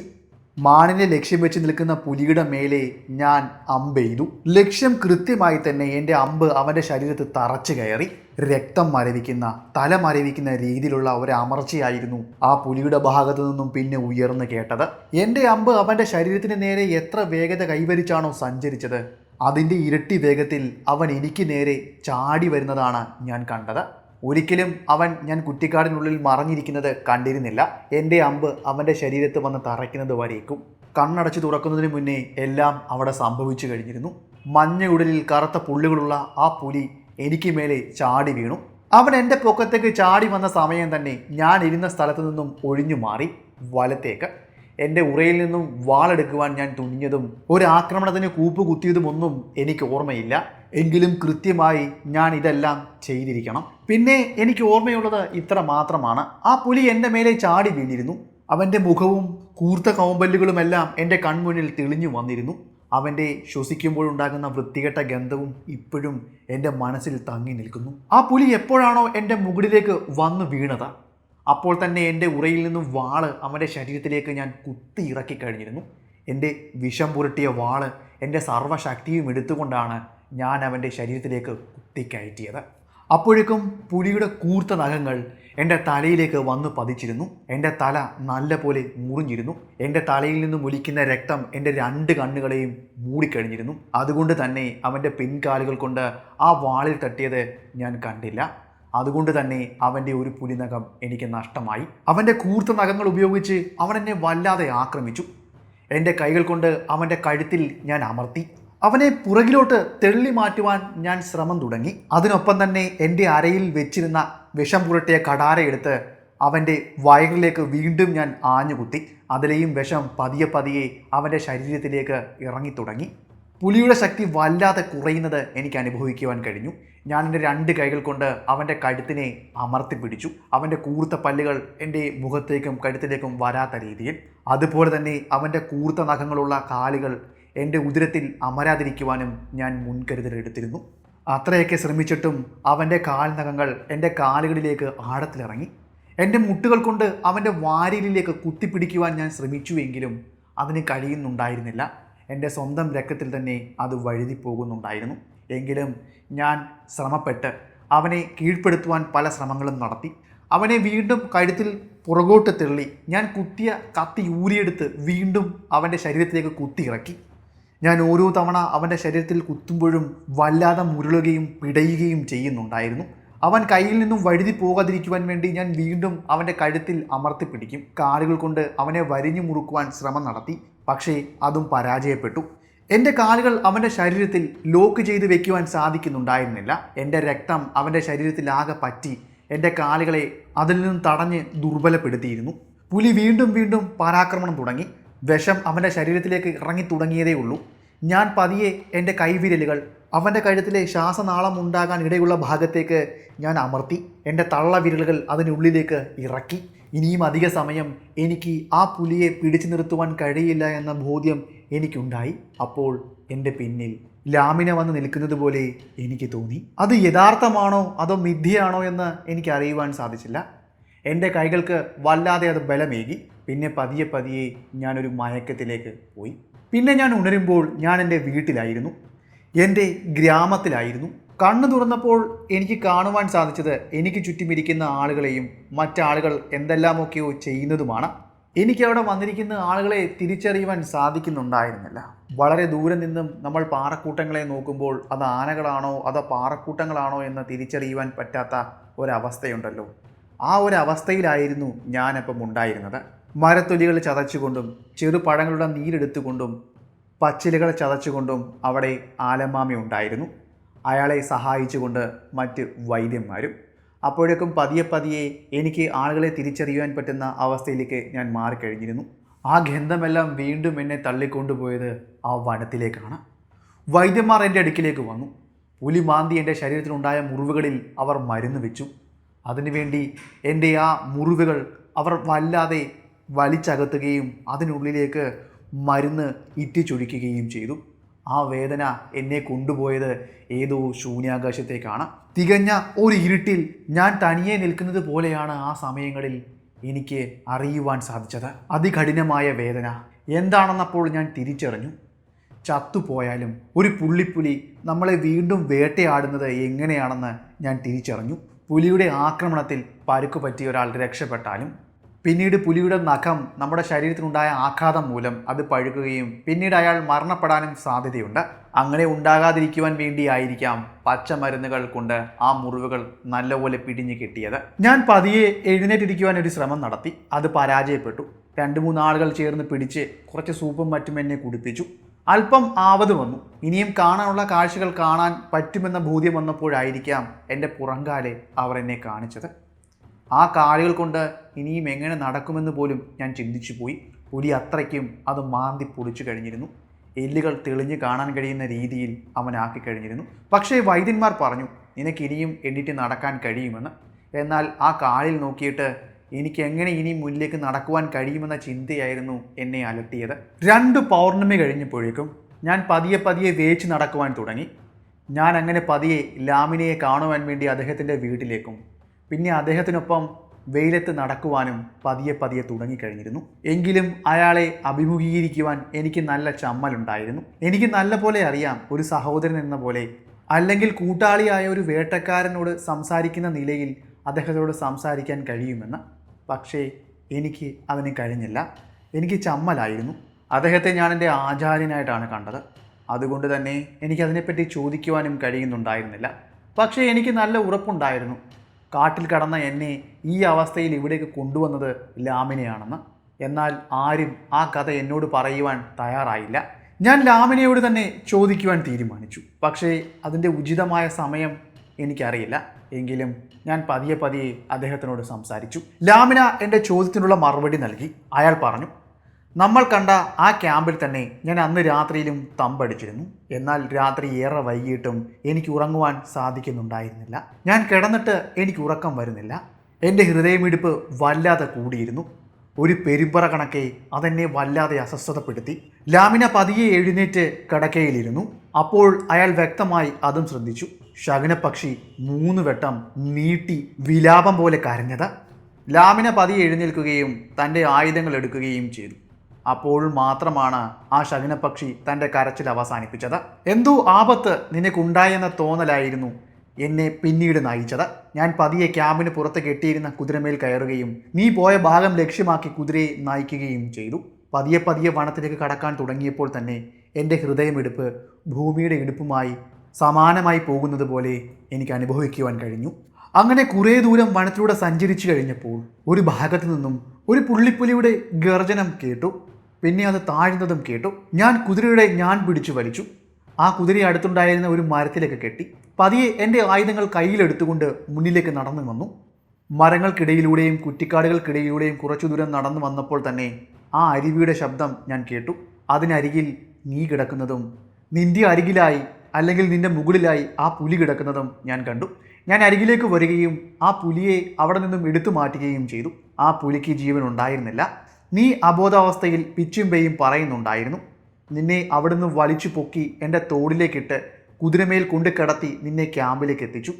A: മാനിനെ ലക്ഷ്യം വെച്ച് നിൽക്കുന്ന പുലിയുടെ മേലെ ഞാൻ അമ്പെയ്തു ലക്ഷ്യം കൃത്യമായി തന്നെ എന്റെ അമ്പ് അവന്റെ ശരീരത്ത് തറച്ചു കയറി രക്തം മരവിക്കുന്ന തല മരവിക്കുന്ന രീതിയിലുള്ള ഒരു അമർച്ചയായിരുന്നു ആ പുലിയുടെ ഭാഗത്തു നിന്നും പിന്നെ ഉയർന്നു കേട്ടത്. എന്റെ അമ്പ് അവന്റെ ശരീരത്തിന് നേരെ എത്ര വേഗത കൈവരിച്ചാണോ സഞ്ചരിച്ചത് അതിന്റെ ഇരട്ടി വേഗത്തിൽ അവൻ എനിക്ക് നേരെ ചാടി വരുന്നതാണ് ഞാൻ കണ്ടത്. ഒരിക്കലും അവൻ ഞാൻ കുറ്റിക്കാടിനുള്ളിൽ മറഞ്ഞിരിക്കുന്നത് കണ്ടിരുന്നില്ല. എന്റെ അമ്പ് അവന്റെ ശരീരത്ത് വന്ന് തറയ്ക്കുന്നത് വരേക്കും. കണ്ണടച്ച് തുറക്കുന്നതിന് മുന്നേ എല്ലാം അവിടെ സംഭവിച്ചു കഴിഞ്ഞിരുന്നു. മഞ്ഞ ഉടലിൽ കറുത്ത പുള്ളുകളുള്ള ആ പുലി എനിക്ക് മേലെ ചാടി വീണു. അവൻ എന്റെ പൊക്കത്തേക്ക് ചാടി വന്ന സമയം തന്നെ ഞാൻ ഇരുന്ന സ്ഥലത്തു നിന്നും ഒഴിഞ്ഞു മാറി വലത്തേക്ക്. എന്റെ ഉറയിൽ നിന്നും വാളെടുക്കുവാൻ ഞാൻ തുനിഞ്ഞതും ഒരു ആക്രമണത്തിന് കൂപ്പ് കുത്തിയതുമൊന്നും എനിക്ക് ഓർമ്മയില്ല. എങ്കിലും കൃത്യമായി ഞാൻ ഇതെല്ലാം ചെയ്തിരിക്കണം. പിന്നെ എനിക്ക് ഓർമ്മയുള്ളത് ഇത്ര മാത്രമാണ്. ആ പുലി എന്റെ മേലെ ചാടി വീണിരുന്നു. അവന്റെ മുഖവും കൂർത്ത കൗമ്പല്ലുകളുമെല്ലാം എന്റെ കൺമുന്നിൽ തെളിഞ്ഞു വന്നിരുന്നു. അവന്റെ ശ്വസിക്കുമ്പോഴുണ്ടാകുന്ന വൃത്തികെട്ട ഗന്ധവും ഇപ്പോഴും എന്റെ മനസ്സിൽ തങ്ങി നിൽക്കുന്നു. ആ പുലി എപ്പോഴാണോ എന്റെ മുകളിലേക്ക് വന്നു വീണത്? അപ്പോൾ തന്നെ എന്റെ ഉറയിൽ നിന്നും വാൾ അവന്റെ ശരീരത്തിലേക്ക് ഞാൻ കുത്തി ഇറക്കി കഴിഞ്ഞിരുന്നു. എന്റെ വിഷം പുരട്ടിയ വാൾ എന്റെ സർവശക്തിയും എടുത്തുകൊണ്ടാണ് ഞാൻ അവന്റെ ശരീരത്തിലേക്ക് കുത്തിക്കയറ്റിയത് അപ്പോഴേക്കും പുലിയുടെ കൂർത്ത നഖങ്ങൾ എന്റെ തലയിലേക്ക് വന്ന് പതിച്ചിരുന്നു. എന്റെ തല നല്ല പോലെ മുറിഞ്ഞിരുന്നു. എന്റെ തലയിൽ നിന്നും ഒലിക്കുന്ന രക്തം എന്റെ രണ്ട് കണ്ണുകളെയും മൂടിക്കഴിഞ്ഞിരുന്നു. അതുകൊണ്ട് തന്നെ അവന്റെ പിൻകാലുകൾ കൊണ്ട് ആ വാളിൽ തട്ടിയത് ഞാൻ കണ്ടില്ല. അതുകൊണ്ട് തന്നെ അവന്റെ ഒരു പുലിനഖം എനിക്ക് നഷ്ടമായി. അവന്റെ കൂർത്ത നഖങ്ങൾ ഉപയോഗിച്ച് അവൻ എന്നെ വല്ലാതെ ആക്രമിച്ചു. എന്റെ കൈകൾ കൊണ്ട് അവന്റെ കഴുത്തിൽ ഞാൻ അമർത്തി. അവനെ പുറകിലോട്ട് തെള്ളി മാറ്റുവാൻ ഞാൻ ശ്രമം തുടങ്ങി. അതിനൊപ്പം തന്നെ എന്റെ അരയിൽ വെച്ചിരുന്ന വിഷം പുരട്ടിയ കടാരയെടുത്ത് അവന്റെ വയറിലേക്ക് വീണ്ടും ഞാൻ ആഞ്ഞുകുത്തി. അതിലെയും വിഷം പതിയെ പതിയെ അവന്റെ ശരീരത്തിലേക്ക് ഇറങ്ങി തുടങ്ങി പുലിയുടെ ശക്തി വല്ലാതെ കുറയുന്നത് എനിക്ക് അനുഭവിക്കുവാൻ കഴിഞ്ഞു. ഞാൻ എന്റെ രണ്ട് കൈകൾ കൊണ്ട് അവന്റെ കഴുത്തിനെ അമർത്തി പിടിച്ചു. അവന്റെ കൂർത്ത പല്ലുകൾ എന്റെ മുഖത്തേക്കും കഴുത്തിലേക്കും വരാത്ത രീതിയിൽ. അതുപോലെ തന്നെ അവന്റെ കൂർത്ത നഖങ്ങളുള്ള കാലുകൾ എന്റെ ഉദരത്തിൽ അമരാതിരിക്കുവാനും ഞാൻ മുൻകരുതൽ എടുത്തിരുന്നു. അത്രയൊക്കെ ശ്രമിച്ചിട്ടും അവന്റെ കാൽനഖങ്ങൾ എന്റെ കാലുകളിലേക്ക് ആഴത്തിലിറങ്ങി. എന്റെ മുട്ടുകൾ കൊണ്ട് അവന്റെ വാരിയിലേക്ക് കുത്തിപ്പിടിക്കുവാൻ ഞാൻ ശ്രമിച്ചുവെങ്കിലും അതിന് കഴിയുന്നുണ്ടായിരുന്നില്ല. എന്റെ സ്വന്തം രക്തത്തിൽ തന്നെ അത് വഴുതി പോകുന്നുണ്ടായിരുന്നു എങ്കിലും ഞാൻ ശ്രമപ്പെട്ട് അവനെ കീഴ്പ്പെടുത്തുവാൻ പല ശ്രമങ്ങളും നടത്തി. അവനെ വീണ്ടും കഴുത്തിൽ പുറകോട്ട് തെള്ളി ഞാൻ കുത്തിയ കത്തി ഊരിയെടുത്ത് വീണ്ടും അവന്റെ ശരീരത്തിലേക്ക് കുത്തി ഇറക്കി ഞാൻ ഓരോ തവണ അവന്റെ ശരീരത്തിൽ കുത്തുമ്പോഴും വല്ലാതെ മുരളുകയും പിടയുകയും ചെയ്യുന്നുണ്ടായിരുന്നു. അവൻ കയ്യിൽ നിന്നും വഴുതി പോകാതിരിക്കുവാൻ വേണ്ടി ഞാൻ വീണ്ടും അവന്റെ കഴുത്തിൽ അമർത്തി പിടിക്കും. കാലുകൾ കൊണ്ട് അവനെ വരിഞ്ഞു മുറുക്കുവാൻ ശ്രമം നടത്തി. പക്ഷേ അതും പരാജയപ്പെട്ടു. എന്റെ കാലുകൾ അവന്റെ ശരീരത്തിൽ ലോക്ക് ചെയ്ത് വെക്കുവാൻ സാധിക്കുന്നുണ്ടായിരുന്നില്ല. എന്റെ രക്തം അവന്റെ ശരീരത്തിലാകെ പറ്റി എന്റെ കാലുകളെ അതിൽ നിന്നും തടഞ്ഞ് ദുർബലപ്പെടുത്തിയിരുന്നു. പുലി വീണ്ടും വീണ്ടും പരാക്രമണം തുടങ്ങി. വിഷം അവന്റെ ശരീരത്തിലേക്ക് ഇറങ്ങി തുടങ്ങിയതേ ഉള്ളൂ. ഞാൻ പതിയെ എന്റെ കൈവിരലുകൾ അവന്റെ കഴുത്തിലെ ശ്വാസനാളം ഉണ്ടാകാൻ ഇടയുള്ള ഭാഗത്തേക്ക് ഞാൻ അമർത്തി. എന്റെ തള്ളവിരലുകൾ അതിനുള്ളിലേക്ക് ഇറക്കി. ഇനിയും അധിക സമയം എനിക്ക് ആ പുലിയെ പിടിച്ചു നിർത്തുവാൻ കഴിയില്ല എന്ന ബോധ്യം എനിക്കുണ്ടായി. അപ്പോൾ എന്റെ പിന്നിൽ ലാമിന വന്ന് നിൽക്കുന്നത് പോലെ എനിക്ക് തോന്നി. അത് യഥാർത്ഥമാണോ? അതോ മിഥ്യയാണോ എന്ന് എനിക്ക് അറിയുവാൻ സാധിച്ചില്ല. എന്റെ കൈകൾക്ക് വല്ലാതെ അത് ബലമേകി. പിന്നെ പതിയെ പതിയെ ഞാനൊരു മയക്കത്തിലേക്ക് പോയി. പിന്നെ ഞാൻ ഉണരുമ്പോൾ ഞാൻ എന്റെ വീട്ടിലായിരുന്നു. എന്റെ ഗ്രാമത്തിലായിരുന്നു. കണ്ണു തുറന്നപ്പോൾ എനിക്ക് കാണുവാൻ സാധിച്ചത് എനിക്ക് ചുറ്റുമിരിക്കുന്ന ആളുകളെയും മറ്റാളുകൾ എന്തെല്ലാമൊക്കെയോ ചെയ്യുന്നതുമാണ്. എനിക്ക് അവിടെ വന്നിരിക്കുന്ന ആളുകളെ തിരിച്ചറിയുവാൻ സാധിക്കുന്നുണ്ടായിരുന്നില്ല. വളരെ ദൂരെ നിന്നും നമ്മൾ പാറക്കൂട്ടങ്ങളെ നോക്കുമ്പോൾ അത് ആനകളാണോ അതോ പാറക്കൂട്ടങ്ങളാണോ എന്ന് തിരിച്ചറിയുവാൻ പറ്റാത്ത ഒരവസ്ഥയുണ്ടല്ലോ. ആ ഒരു അവസ്ഥയിലായിരുന്നു ഞാനപ്പം ഉണ്ടായിരുന്നത്. മരത്തൊലികൾ ചതച്ചുകൊണ്ടും ചെറുപഴങ്ങളുടെ നീരെടുത്തുകൊണ്ടും പച്ചിലകൾ ചതച്ചുകൊണ്ടും അവിടെ ആലമാമി ഉണ്ടായിരുന്നു. അയാളെ സഹായിച്ചുകൊണ്ട് മറ്റ് വൈദ്യന്മാരും. അപ്പോഴേക്കും പതിയെ പതിയെ എനിക്ക് ആളുകളെ തിരിച്ചറിയുവാൻ പറ്റുന്ന അവസ്ഥയിലേക്ക് ഞാൻ മാറിക്കഴിഞ്ഞിരുന്നു. ആ ഗന്ധമെല്ലാം വീണ്ടും എന്നെ തള്ളിക്കൊണ്ടുപോയത് ആ വനത്തിലേക്കാണ്. വൈദ്യന്മാർ എന്റെ അടുക്കിലേക്ക് വന്നു. പുലി മാന്തി എന്റെ ശരീരത്തിലുണ്ടായ മുറിവുകളിൽ അവർ മരുന്ന് വെച്ചു. അതിനുവേണ്ടി എന്റെ ആ മുറിവുകൾ അവർ വല്ലാതെ വലിച്ചകത്തുകയും അതിനുള്ളിലേക്ക് മരുന്ന് ഇറ്റിച്ചൊഴിക്കുകയും ചെയ്തു. ആ വേദന എന്നെ കൊണ്ടുപോയത് ഏതോ ശൂന്യാകാശത്തേക്കാണ്. തികഞ്ഞ ഒരു ഇരുട്ടിൽ ഞാൻ തനിയെ നിൽക്കുന്നത് പോലെയാണ് ആ സമയങ്ങളിൽ എനിക്ക് അറിയുവാൻ സാധിച്ചത്. അതികഠിനമായ വേദന. എന്താണെന്നപ്പോൾ ഞാൻ തിരിച്ചറിഞ്ഞു. ചത്തുപോയാലും ഒരു പുള്ളിപ്പുലി നമ്മളെ വീണ്ടും വേട്ടയാടുന്നത് എങ്ങനെയാണെന്ന് ഞാൻ തിരിച്ചറിഞ്ഞു. പുലിയുടെ ആക്രമണത്തിൽ പരുക്ക് പറ്റിയ ഒരാൾ രക്ഷപ്പെട്ടാലും പിന്നീട് പുലിയുടെ നഖം നമ്മുടെ ശരീരത്തിനുണ്ടായ ആഘാതം മൂലം അത് പഴുക്കുകയും പിന്നീട് അയാൾ മരണപ്പെടാനും സാധ്യതയുണ്ട്. അങ്ങനെ ഉണ്ടാകാതിരിക്കുവാൻ വേണ്ടിയായിരിക്കാം പച്ചമരുന്നുകൾ കൊണ്ട് ആ മുറിവുകൾ നല്ലപോലെ പിടിഞ്ഞു കിട്ടിയത്. ഞാൻ പതിയെ എഴുന്നേറ്റിരിക്കുവാൻ ഒരു ശ്രമം നടത്തി. അത് പരാജയപ്പെട്ടു. രണ്ട് മൂന്നാളുകൾ ചേർന്ന് പിടിച്ച് കുറച്ച് സൂപ്പും മറ്റും എന്നെ കുടിപ്പിച്ചു. അല്പം ആവത് വന്നു. ഇനിയും കാണാനുള്ള കാഴ്ചകൾ കാണാൻ പറ്റുമെന്ന ബോധ്യം വന്നപ്പോഴായിരിക്കാം എന്റെ പുറങ്കാലെ അവർ എന്നെ കാണിച്ചത്. ആ കാലുകൾ കൊണ്ട് ഇനിയും എങ്ങനെ നടക്കുമെന്ന് പോലും ഞാൻ ചിന്തിച്ചു പോയി. പുലി അത്രയ്ക്കും അത് മാന്തി പൊളിച്ചു കഴിഞ്ഞിരുന്നു. എല്ലുകൾ തെളിഞ്ഞു കാണാൻ കഴിയുന്ന രീതിയിൽ അവനാക്കി കഴിഞ്ഞിരുന്നു. പക്ഷേ വൈദ്യന്മാർ പറഞ്ഞു നിനക്ക് ഇനിയും എണ്ണിട്ട് നടക്കാൻ കഴിയുമെന്ന്. എന്നാൽ ആ കാലിൽ നോക്കിയിട്ട് എനിക്ക് എങ്ങനെ ഇനി മുന്നിലേക്ക് നടക്കുവാൻ കഴിയുമെന്ന ചിന്തയായിരുന്നു എന്നെ അലട്ടിയത്. രണ്ട് പൗർണമി കഴിഞ്ഞപ്പോഴേക്കും ഞാൻ പതിയെ പതിയെ വേച്ച് നടക്കുവാൻ തുടങ്ങി. ഞാൻ അങ്ങനെ പതിയെ ലാമിനയെ കാണുവാൻ വേണ്ടി അദ്ദേഹത്തിന്റെ വീട്ടിലേക്കും പിന്നെ അദ്ദേഹത്തിനൊപ്പം വെയിലത്ത് നടക്കുവാനും പതിയെ പതിയെ തുടങ്ങിക്കഴിഞ്ഞിരുന്നു. എങ്കിലും അയാളെ അഭിമുഖീകരിക്കുവാൻ എനിക്ക് നല്ല ചമ്മലുണ്ടായിരുന്നു. എനിക്ക് നല്ല പോലെ അറിയാം ഒരു സഹോദരൻ എന്ന പോലെ. അല്ലെങ്കിൽ കൂട്ടാളിയായ ഒരു വേട്ടക്കാരനോട് സംസാരിക്കുന്ന നിലയിൽ അദ്ദേഹത്തോട് സംസാരിക്കാൻ കഴിയുമെന്ന്. പക്ഷേ എനിക്ക് അതിന് കഴിഞ്ഞില്ല. എനിക്ക് ചമ്മലായിരുന്നു. അദ്ദേഹത്തെ ഞാൻ എന്റെ ആചാര്യനായിട്ടാണ് കണ്ടത്. അതുകൊണ്ട് തന്നെ എനിക്കതിനെപ്പറ്റി ചോദിക്കുവാനും കഴിയുന്നുണ്ടായിരുന്നില്ല. പക്ഷേ എനിക്ക് നല്ല ഉറപ്പുണ്ടായിരുന്നു. കാട്ടിൽ കടന്ന എന്നെ ഈ അവസ്ഥയിൽ ഇവിടേക്ക് കൊണ്ടുവന്നത് ലാമിനെയാണെന്ന്. എന്നാൽ ആരും ആ കഥ എന്നോട് പറയുവാൻ തയ്യാറായില്ല. ഞാൻ ലാമിനയോട് തന്നെ ചോദിക്കുവാൻ തീരുമാനിച്ചു. പക്ഷേ അതിന്റെ ഉചിതമായ സമയം എനിക്കറിയില്ല. എങ്കിലും ഞാൻ പതിയെ പതിയെ അദ്ദേഹത്തിനോട് സംസാരിച്ചു. ലാമിന എന്റെ ചോദ്യത്തിനുള്ള മറുപടി നൽകി. അയാൾ പറഞ്ഞു നമ്മൾ കണ്ട ആ ക്യാമ്പിൽ തന്നെ ഞാൻ അന്ന് രാത്രിയിലും തമ്പടിച്ചിരുന്നു. എന്നാൽ രാത്രി ഏറെ വൈകിട്ടും എനിക്ക് ഉറങ്ങുവാൻ സാധിക്കുന്നുണ്ടായിരുന്നില്ല. ഞാൻ കിടന്നിട്ട് എനിക്ക് ഉറക്കം വരുന്നില്ല. എന്റെ ഹൃദയമിടിപ്പ് വല്ലാതെ കൂടിയിരുന്നു. ഒരു പെരുമ്പറ കണക്കെ അതെന്നെ വല്ലാതെ അസ്വസ്ഥതപ്പെടുത്തി. ലാമിന പതിയെ എഴുന്നേറ്റ് കിടക്കയിലിരുന്നു. അപ്പോൾ അയാൾ വ്യക്തമായി അതും ശ്രദ്ധിച്ചു. ശകുനപക്ഷി മൂന്ന് വട്ടം നീട്ടി വിലാപം പോലെ കരഞ്ഞത്. ലാമിന പതിയെ എഴുന്നേൽക്കുകയും തന്റെ ആയുധങ്ങൾ എടുക്കുകയും ചെയ്തു. അപ്പോൾ മാത്രമാണ് ആ ശകുനപക്ഷി തന്റെ കരച്ചിൽ അവസാനിപ്പിച്ചത്. എന്തോ ആപത്ത് നിനക്കുണ്ടായെന്ന തോന്നലായിരുന്നു എന്നെ പിന്നീട് നയിച്ചത്? ഞാൻ പതിയെ ക്യാമ്പിന് പുറത്ത് കെട്ടിയിരുന്ന കുതിരമേൽ കയറുകയും നീ പോയ ഭാഗം ലക്ഷ്യമാക്കി കുതിരയെ നയിക്കുകയും ചെയ്തു. പതിയെ പതിയെ വനത്തിലേക്ക് കടക്കാൻ തുടങ്ങിയപ്പോൾ തന്നെ എന്റെ ഹൃദയമിടിപ്പ് ഭൂമിയുടെ ഇടുപ്പുമായി സമാനമായി പോകുന്നത് പോലെ എനിക്ക് അനുഭവിക്കുവാൻ കഴിഞ്ഞു. അങ്ങനെ കുറേ ദൂരം വനത്തിലൂടെ സഞ്ചരിച്ചു കഴിഞ്ഞപ്പോൾ ഒരു ഭാഗത്തു നിന്നും ഒരു പുള്ളിപ്പുലിയുടെ ഗർജനം കേട്ടു. പിന്നെ അത് താഴ്ന്നതും കേട്ടു. ഞാൻ കുതിരയുടെ ഞാൻ പിടിച്ചു വലിച്ചു. ആ കുതിരയെ അടുത്തുണ്ടായിരുന്ന ഒരു മരത്തിലേക്ക് കെട്ടി. പതിയെ എന്റെ ആയുധങ്ങൾ കയ്യിലെടുത്തുകൊണ്ട് മുന്നിലേക്ക് നടന്നു വന്നു മരങ്ങൾക്കിടയിലൂടെയും കുറ്റിക്കാടുകൾക്കിടയിലൂടെയും കുറച്ചു ദൂരം നടന്നു വന്നപ്പോൾ തന്നെ ആ അരുവിയുടെ ശബ്ദം ഞാൻ കേട്ടു. അതിനരികിൽ നീ കിടക്കുന്നതും നിന്റെ അരികിലായി അല്ലെങ്കിൽ നിന്റെ മുകളിലായി ആ പുലി കിടക്കുന്നതും ഞാൻ കണ്ടു. ഞാൻ അരികിലേക്ക് വരികയും ആ പുലിയെ അവിടെ നിന്നും എടുത്തു മാറ്റുകയും ചെയ്തു. ആ പുലിക്ക് ജീവൻ ഉണ്ടായിരുന്നില്ല. നീ അബോധാവസ്ഥയിൽ പിച്ചും പെയ്യും പറയുന്നുണ്ടായിരുന്നു. നിന്നെ അവിടുന്ന് വലിച്ചു പൊക്കി എന്റെ തോടിലേക്കിട്ട് കുതിരമേൽ കൊണ്ട് കിടത്തി നിന്നെ ക്യാമ്പിലേക്ക് എത്തിച്ചു.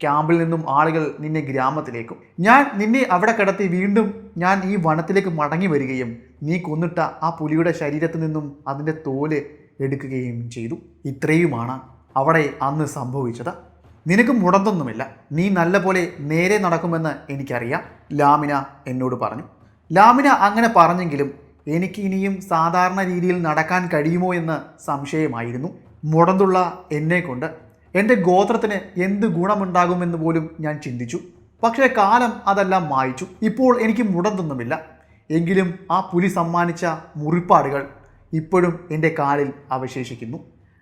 A: ക്യാമ്പിൽ നിന്നും ആളുകൾ നിന്നെ ഗ്രാമത്തിലേക്കും. ഞാൻ നിന്നെ അവിടെ കിടത്തി വീണ്ടും ഞാൻ ഈ വനത്തിലേക്ക് മടങ്ങി വരികയും നീ കൊന്നിട്ട ആ പുലിയുടെ ശരീരത്തിൽ നിന്നും അതിന്റെ തോൽ എടുക്കുകയും ചെയ്തു. ഇത്രയുമാണ് അവിടെ അന്ന് സംഭവിച്ചത്. നിനക്ക് മുടന്തൊന്നുമില്ല. നീ നല്ലപോലെ നേരെ നടക്കുമെന്ന് എനിക്കറിയാം ലാമിന എന്നോട് പറഞ്ഞു. ലാമിന അങ്ങനെ പറഞ്ഞെങ്കിലും എനിക്ക് ഇനിയും സാധാരണ രീതിയിൽ നടക്കാൻ കഴിയുമോ എന്ന് സംശയമായിരുന്നു. മുടന്തുള്ള എന്നെ കൊണ്ട് എന്റെ ഗോത്രത്തിന് എന്ത് ഗുണമുണ്ടാകുമെന്ന് പോലും ഞാൻ ചിന്തിച്ചു. പക്ഷേ കാലം അതെല്ലാം മായിച്ചു. ഇപ്പോൾ എനിക്ക് മുടന്തൊന്നുമില്ല. എങ്കിലും ആ പുലി സമ്മാനിച്ച മുറിപ്പാടുകൾ ഇപ്പോഴും എന്റെ കാലിൽ അവശേഷിക്കുന്നു.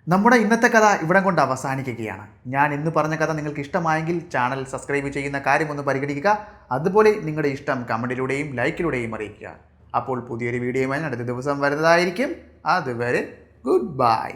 A: നമ്മുടെ ഇന്നത്തെ കഥ ഇവിടെ കൊണ്ട് അവസാനിക്കുകയാണ്. ഞാൻ ഇന്ന് പറഞ്ഞ കഥ നിങ്ങൾക്ക് ഇഷ്ടമായെങ്കിൽ ചാനൽ സബ്സ്ക്രൈബ് ചെയ്യുന്ന കാര്യം ഒന്ന് പരിഗണിക്കുക. അതുപോലെ നിങ്ങളുടെ ഇഷ്ടം കമന്റിലൂടെയും ലൈക്കിലൂടെയും അറിയിക്കുക. അപ്പോൾ പുതിയൊരു വീഡിയോയുമായി അടുത്ത ദിവസം വരുന്നതായിരിക്കും. അതുവരെ ഗുഡ് ബൈ.